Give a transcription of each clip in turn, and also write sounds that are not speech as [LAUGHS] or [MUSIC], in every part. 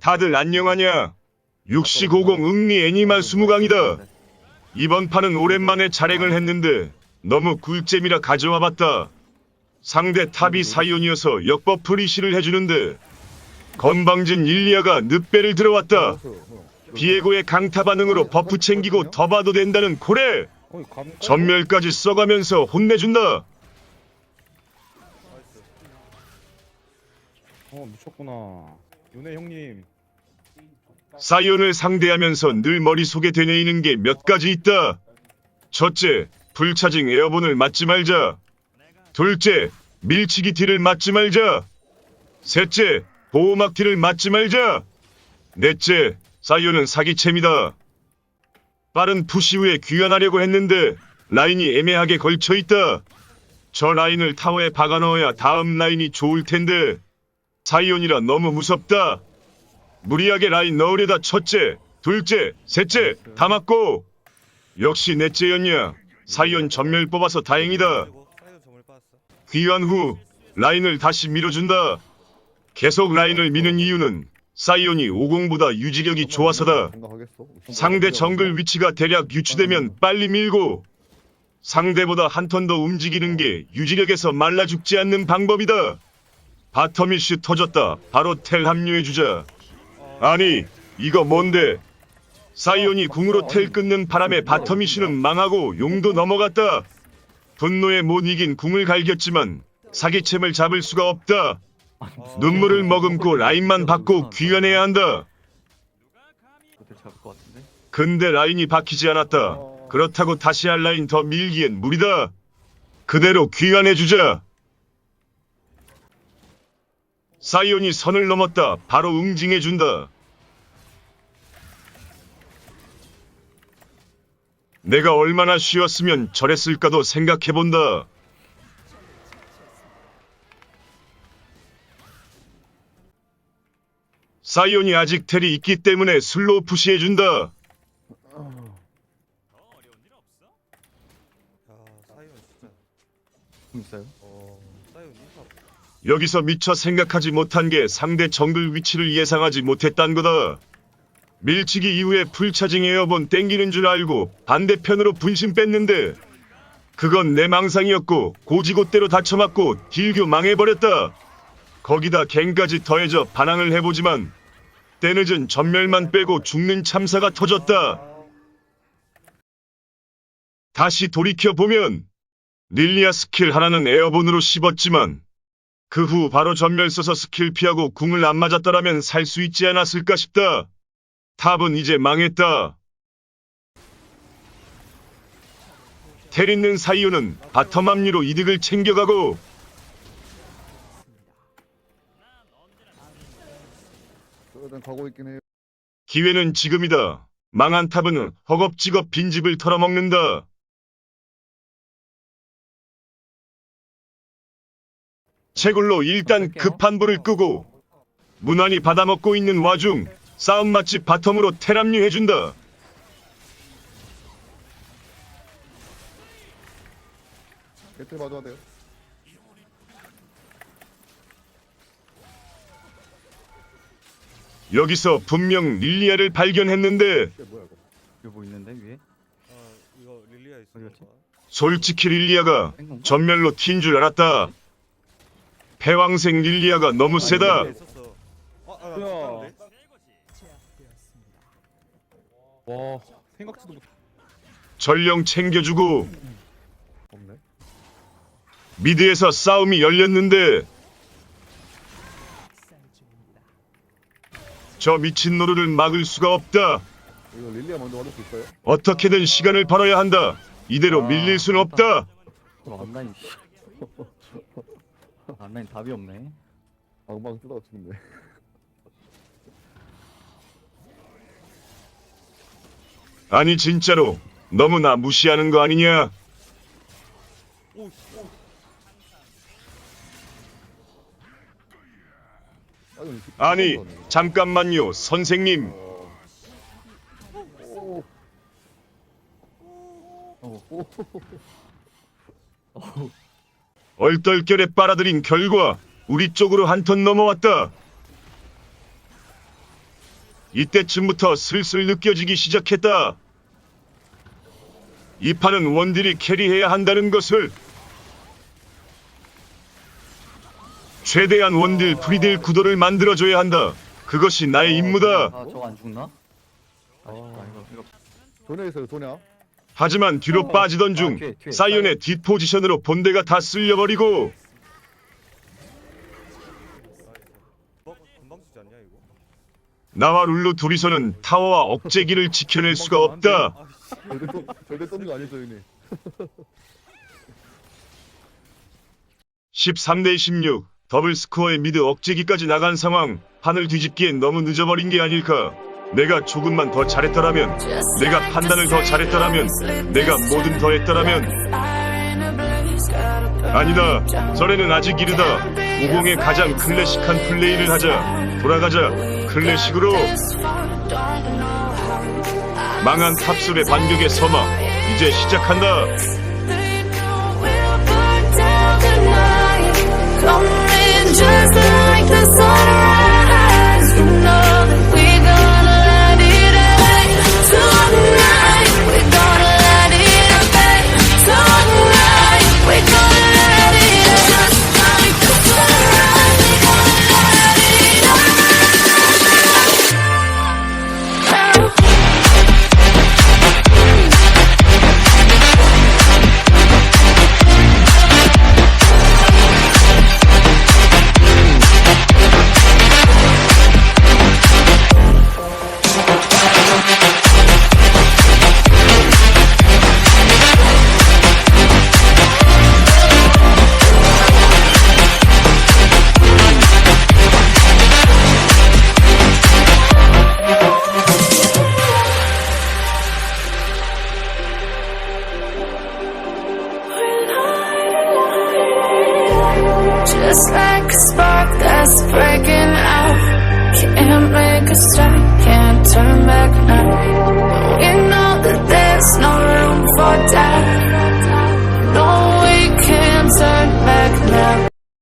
다들 안녕하냐? 6050 응리 애니말 20강이다. 이번 판은 오랜만에 자랭을 했는데 너무 꿀잼이라 가져와 봤다. 상대 탑이 사이온이어서 역법 프리시를 해주는데 건방진 일리아가 늑배를 들어왔다. 비에고의 강타 반응으로 버프 챙기고 더 봐도 된다는 코레 전멸까지 써가면서 혼내준다. 어 미쳤구나 요네 형님 사이온을 상대하면서 늘 머릿속에 되뇌이는 게 몇 가지 있다. 첫째, 불차징 에어본을 맞지 말자. 둘째, 밀치기 딜을 맞지 말자. 셋째, 보호막 딜을 맞지 말자. 넷째, 사이온은 사기챔이다. 빠른 푸시 후에 귀환하려고 했는데 라인이 애매하게 걸쳐 있다. 저 라인을 타워에 박아 넣어야 다음 라인이 좋을 텐데 사이온이라 너무 무섭다. 무리하게 라인 넣으려다 첫째, 둘째, 셋째 다 맞고 역시 넷째였냐. 사이온 전멸 뽑아서 다행이다. 귀환 후 라인을 다시 밀어준다. 계속 라인을 미는 이유는 사이온이 50보다 유지력이 좋아서다. 상대 정글 위치가 대략 유추되면 빨리 밀고 상대보다 한 턴 더 움직이는 게 유지력에서 말라 죽지 않는 방법이다. 바텀이슈 터졌다. 바로 텔 합류해 주자. 아니 이거 뭔데? 사이온이 궁으로 텔 끊는 바람에 바텀이슈는 망하고 용도 넘어갔다. 분노에 못 이긴 궁을 갈겼지만 사기챔을 잡을 수가 없다. 눈물을 머금고 라인만 받고 귀환해야 한다. 근데 라인이 박히지 않았다. 그렇다고 다시 할 라인 더 밀기엔 무리다. 그대로 귀환해주자. 사이온이 선을 넘었다. 바로 응징해준다. 내가 얼마나 쉬었으면 저랬을까도 생각해본다. 사이온이 아직 텔이 있기 때문에 슬로우 푸시해준다. 야 사이온 진짜. 있어요? 여기서 미처 생각하지 못한 게 상대 정글 위치를 예상하지 못했단 거다. 밀치기 이후에 풀차징 에어본 땡기는 줄 알고 반대편으로 분신 뺐는데 그건 내 망상이었고 고지고대로 다쳐맞고 딜교 망해버렸다. 거기다 갱까지 더해져 반항을 해보지만 때늦은 전멸만 빼고 죽는 참사가 터졌다. 다시 돌이켜보면 릴리아 스킬 하나는 에어본으로 씹었지만 그 후 바로 전멸 써서 스킬 피하고 궁을 안 맞았더라면 살 수 있지 않았을까 싶다. 탑은 이제 망했다. 텔 있는 사이오는 바텀 합리로 이득을 챙겨가고. 기회는 지금이다. 망한 탑은 허겁지겁 빈집을 털어먹는다. 채굴로 일단 급한 불을 끄고 무난히 받아먹고 있는 와중 싸움 맛집 바텀으로 테랍류해준다. 개트 맞아야 돼요. 여기서 분명 릴리아를 발견했는데 이게 뭐야 이거? 이거 뭐 있는데 위에? 아 이거 릴리아 있어. 어디 갔지? 솔직히 릴리아가 전멸로 튄 줄 알았다. 패왕생 릴리아가 너무 세다. 아, 아, 나 뭐야. 깜짝인데? 와 생각지도 못 전령 챙겨주고 없네. 미드에서 싸움이 열렸는데 저 미친 노루를 막을 수가 없다. 이거 릴리아 먼저 수 있어요? 어떻게든 시간을 벌어야 한다. 이대로 밀릴 순 없다. 온라인 [LAUGHS] 온라인 답이 없네 방방 쓰다가 죽는데. 아니 진짜로 너무나 무시하는 거 아니냐? 아, 아니. 잠깐만요 선생님. 오. 어. 오. 얼떨결에 빨아들인 결과 우리 쪽으로 한 턴 넘어왔다. 이때쯤부터 슬슬 느껴지기 시작했다. 이 판은 원딜이 캐리해야 한다는 것을 최대한 원딜 프리딜 구도를 만들어줘야 한다. 그것이 나의 임무다. 아 저거 안 죽나? 아쉽다 이거 이거 도냐 있어요 도냐 하지만 뒤로 어. 빠지던 아, 중 뒤에, 뒤에. 사이언의 뒷포지션으로 본대가 다 쓸려버리고? 나와 룰루 둘이서는 타워와 억제기를 지켜낼 [LAUGHS] 수가 없다. 아이씨. 절대 쏘- 절대 쏘는 거 아니죠 형님 13대 16 더블 스코어의 미드 억제기까지 나간 상황 하늘 뒤집기엔 너무 늦어버린 게 아닐까 내가 조금만 더 잘했더라면 내가 판단을 더 잘했더라면 내가 뭐든 더 했더라면. 아니다. 전에는 아직 이르다. 50의 가장 클래식한 플레이를 하자. 돌아가자. 클래식으로. 망한 탑솔의 반격의 서막. 이제 시작한다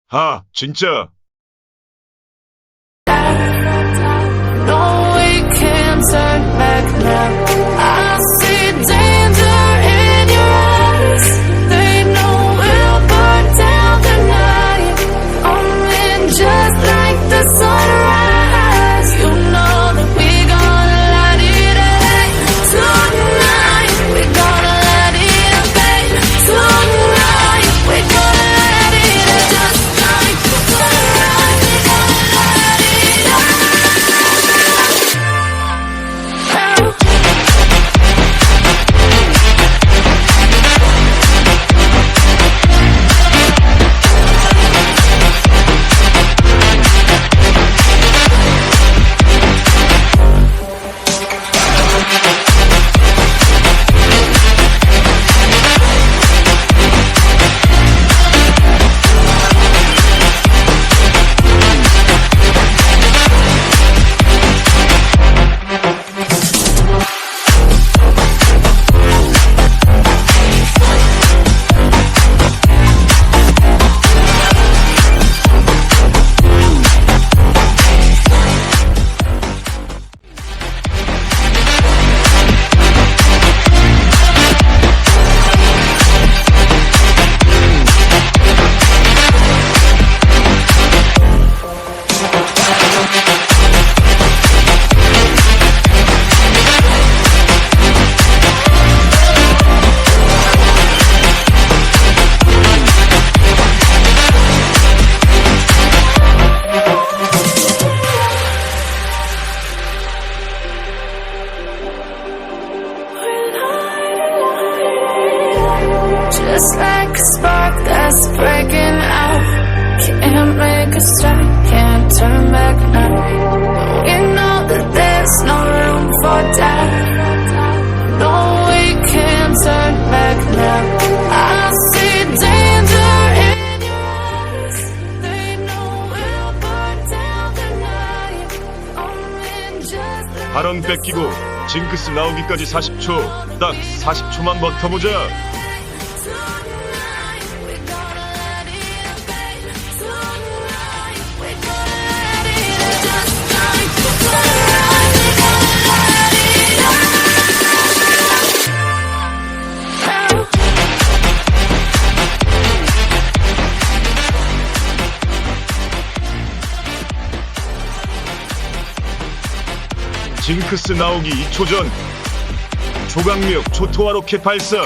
아 진짜 No, we can't turn back now. I see danger 8원 뺏기고 징크스 나오기까지 40초 딱 40초만 버텨보자. 징크스 나오기 2초 전. 조각력 초토화 로켓 발사